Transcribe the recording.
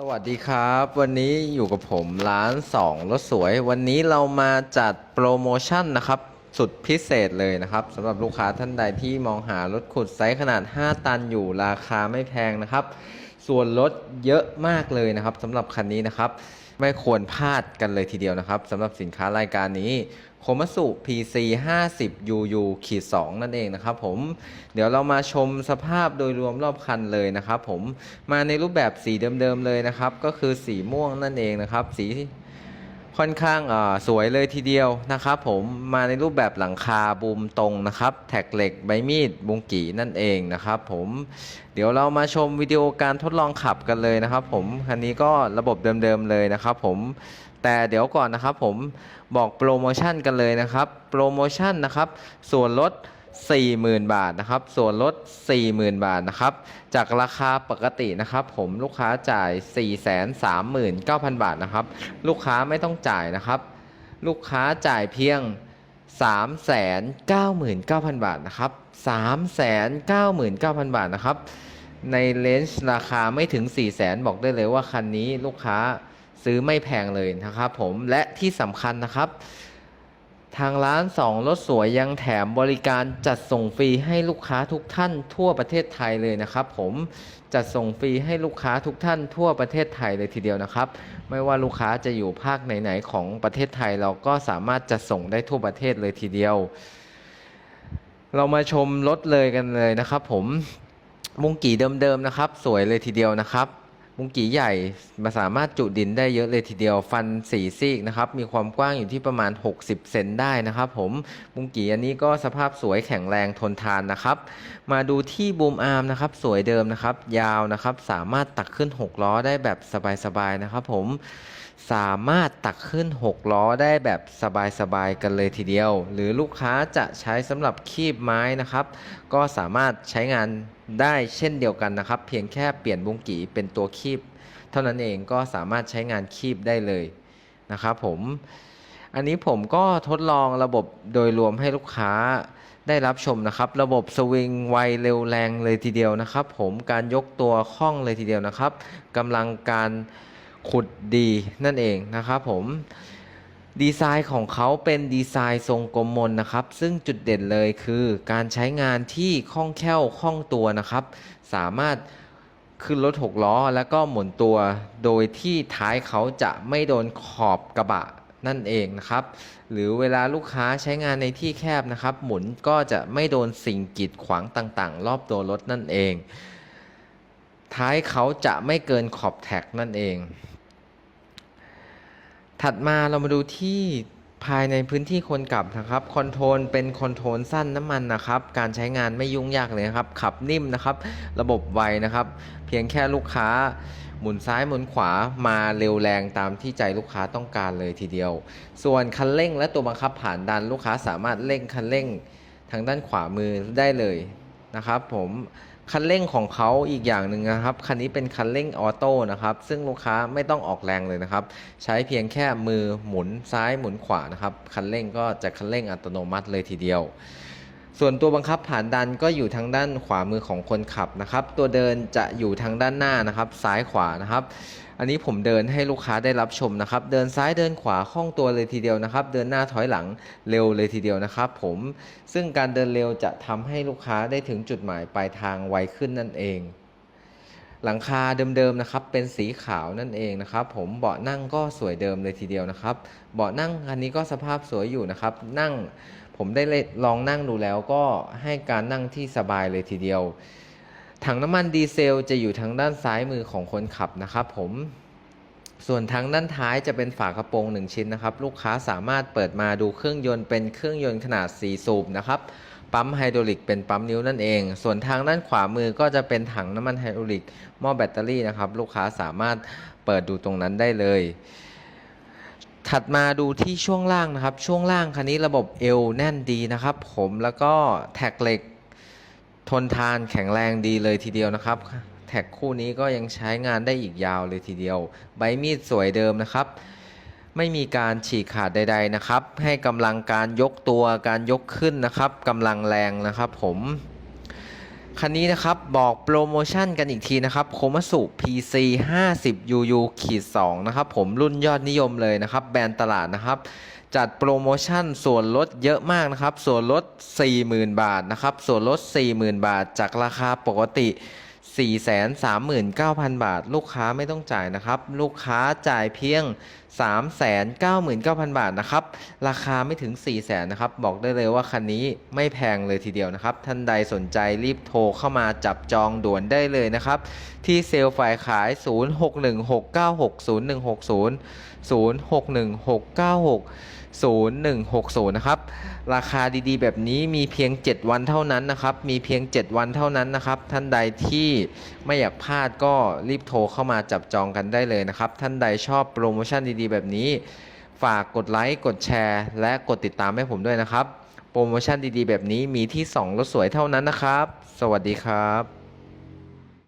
สวัสดีครับ วันนี้อยู่กับผมร้าน2รถสวย วันนี้เรามาจัดโปรโมชั่นนะครับ สุดพิเศษเลยนะครับสำหรับลูกค้าท่านใดที่มองหารถขุดไซส์ขนาด 5 ตันอยู่ราคาไม่แพงนะครับ ส่วนลดเยอะมากเลยนะครับสำหรับคันนี้นะครับ ไม่ควรพลาดกันเลยทีเดียวนะครับสำหรับสินค้ารายการนี้โคมัสุ PC 50 UU ขีด2นั่นเองนะครับผม เดี๋ยวเรามาชมสภาพโดยรวมรอบคันเลยนะครับผมมาในรูปแบบสีเดิมๆเลยนะครับ ก็คือสีม่วงนั่นเองนะครับ สี ค่อนข้างสวยเลยทีเดียวนะครับผมมาในรูปแบบหลังคาบูมตรงนะครับ แท็กเหล็กใบมีดบุงกีนั่นเองนะครับผมเดี๋ยวเรามาชมวิดีโอการทดลองขับกันเลยนะครับผมคันนี้ก็ระบบเดิมๆเลยนะครับผมแต่เดี๋ยวก่อนนะครับผมบอกโปรโมชั่นกันเลยนะครับ โปรโมชั่นนะครับ ส่วนลด 40,000 บาทนะครับ ส่วนลด 40,000 บาทนะครับ จากราคาปกตินะครับ ผมลูกค้าจ่าย 439,000 บาทนะครับ ลูกค้าไม่ต้องจ่ายนะครับ ลูกค้าจ่ายเพียง 399,000 บาทนะครับ 399,000 บาทนะครับ ในเลนส์ราคาไม่ถึง 400,000 บอกได้เลยว่าคันนี้ลูกค้าซื้อไม่แพงเลยนะครับ ผมและที่สำคัญนะครับ ทางร้าน2รถสวยยังแถมบริการจัดส่งฟรีให้ลูกค้าทุกท่านทั่วประเทศไทยเลยนะครับผมจัดส่งฟรีให้ลูกค้าทุกท่านทั่วประเทศไทยเลยทีเดียวนะครับ ไม่ว่าลูกค้าจะอยู่ภาคไหนๆของประเทศไทยเราก็สามารถจัดส่งได้ทั่วประเทศเลยทีเดียว เรามาชมรถเลยกันเลยนะครับ ผมมุงกี่เดิมๆนะครับ สวยเลยทีเดียวนะครับ มุงกี่ใหญ่มาสามารถจุดินได้เยอะเลยทีเดียวฟันสีซีกนะครับ มีความกว้างอยู่ที่ประมาณ 60 เซนได้นะครับ ผมมุงกี่อันนี้ก็สภาพสวยแข็งแรงทนทานนะครับ มาดูที่บูมอาร์มนะครับ สวยเดิมนะครับ ยาวนะครับ สามารถตักขึ้น 6 ล้อได้แบบสบายๆนะครับ ผม สามารถตักขึ้น 6 ล้อได้แบบสบายๆกันเลยทีเดียว หรือลูกค้าจะใช้สำหรับคีบไม้นะครับ ก็สามารถใช้งานได้เช่นเดียวกันนะครับ เพียงแค่เปลี่ยนบุงกีเป็นตัวคีบ เท่านั้นเองก็สามารถใช้งานคีบได้เลยนะครับผมอันนี้ผมก็ทดลองระบบโดยรวมให้ลูกค้าได้รับชมนะครับ ระบบสวิงไวเร็วแรงเลยทีเดียวนะครับ ผมการยกตัวคล่องเลยทีเดียวนะครับกำลังการ ขุดดีนั่นเองนะครับผมดีไซน์ของเขาเป็นดีไซน์ทรงกลมมนนะครับ ซึ่งจุดเด่นเลยคือการใช้งานที่คล่องแคล่วคล่องตัวนะครับ สามารถขึ้นรถหกล้อแล้วก็หมุนตัวโดยที่ท้ายเขาจะไม่โดนขอบกระบะนั่นเองนะครับ หรือเวลาลูกค้าใช้งานในที่แคบนะครับ หมุนก็จะไม่โดนสิ่งกีดขวางต่างๆ รอบตัวรถนั่นเอง ท้ายเขาจะไม่เกินขอบแท็กนั่นเอง ถัดมาเรามาดูที่ภายในพื้นที่คนขับนะครับคอนโทรลเป็นคอนโทรลสั้นน้ำมันนะครับ การใช้งานไม่ยุ่งยากเลยนะครับ ขับนิ่มนะครับ ระบบไวนะครับ เพียงแค่ลูกค้าหมุนซ้ายหมุนขวามาเร็วแรงตามที่ใจลูกค้าต้องการเลยทีเดียว ส่วนคันเร่งและตัวบังคับผ่านดันลูกค้าสามารถเร่งคันเร่งทางด้านขวามือได้เลยนะครับ ผม คันเร่งของเขาอีกอย่างหนึ่งนะครับ คันนี้เป็นคันเร่งออโต้นะครับ ซึ่งลูกค้าไม่ต้องออกแรงเลยนะครับ ใช้เพียงแค่มือหมุนซ้ายหมุนขวานะครับ คันเร่งก็จะคันเร่งอัตโนมัติเลยทีเดียว ส่วนตัวบังคับผ่านดันก็อยู่ทางด้านขวามือของคนขับนะครับ ตัวเดินจะอยู่ทางด้านหน้านะครับ ซ้ายขวานะครับ อันนี้ผมเดินให้ลูกค้าได้รับชมนะครับ เดินซ้ายเดินขวาคล่องตัวเลยทีเดียวนะครับ เดินหน้าถอยหลังเร็วเลยทีเดียวนะครับ ผม ซึ่งการเดินเร็วจะทำให้ลูกค้าได้ถึงจุดหมายปลายทางไวขึ้นนั่นเอง หลังคาเดิมๆนะครับ เป็นสีขาวนั่นเองนะครับ ผมเบาะนั่งก็สวยเดิมเลยทีเดียวนะครับ เบาะนั่งคันนี้ก็สภาพสวยอยู่นะครับ นั่งผมได้ลองนั่งดูแล้วก็ให้การนั่งที่สบายเลยทีเดียว ถังน้ำมันดีเซลจะอยู่ทางด้านซ้ายมือของคนขับนะครับผมส่วนทางด้านท้ายจะเป็นฝากระโปรง 1 ชิ้นนะครับ ลูกค้าสามารถเปิดมาดูเครื่องยนต์เป็นเครื่องยนต์ขนาด 4 สูบนะครับ ปั๊มไฮดรอลิกเป็นปั๊มนิ้วนั่นเอง ส่วนทางด้านขวามือก็จะเป็นถังน้ำมันไฮดรอลิกหม้อแบตเตอรี่นะครับ ลูกค้าสามารถเปิดดูตรงนั้นได้เลย ถัดมาดูที่ช่วงล่างนะครับ ช่วงล่างคันนี้ระบบเอวแน่นดีนะครับ ผมแล้วก็แท็กเหล็กทนทานแข็งแรงดีเลยทีเดียวนะครับ แท็กคู่นี้ก็ยังใช้งานได้อีกยาวเลยทีเดียว ใบมีดสวยเดิมนะครับ ไม่มีการฉีกขาดใด ๆนะครับ ให้กำลังการยกตัวการยกขึ้นนะครับกำลังแรงนะครับผมคันนี้นะครับบอกโปรโมชั่นกันอีกทีนะครับโคมัสุ PC 50 UU ขีด2นะครับผมรุ่นยอดนิยมเลยนะครับ แบรนด์ตลาดนะครับ จัดโปรโมชั่นส่วนลดเยอะมากนะครับ ส่วนลด 40,000 บาทนะครับ ส่วนลด 40,000 บาท จากราคาปกติ 439,000 บาท ลูกค้าไม่ต้องจ่ายนะครับ ลูกค้าจ่ายเพียง 399,000 บาทนะครับ ราคาไม่ถึง 400,000นะครับ บอกได้เลยว่าคันนี้ไม่แพงเลยทีเดียวนะครับ ท่านใดสนใจรีบโทรเข้ามาจับจองด่วนได้เลยนะครับ ที่เซลล์ฝ่ายขาย 0616960160 0160 นะครับ ราคาดีๆ แบบนี้มีเพียง 7 วันเท่านั้นนะครับ มีเพียง 7 วันเท่านั้นนะครับ ท่านใดที่ไม่อยากพลาดก็รีบโทรเข้ามาจับจองกันได้เลยนะครับ ท่านใดชอบโปรโมชั่นดีๆ แบบนี้ ฝากกดไลค์ กดแชร์ และกดติดตามให้ผมด้วยนะครับ โปรโมชั่นดีๆ แบบนี้มีที่ 2 รถสวยเท่านั้นนะครับ สวัสดีครับ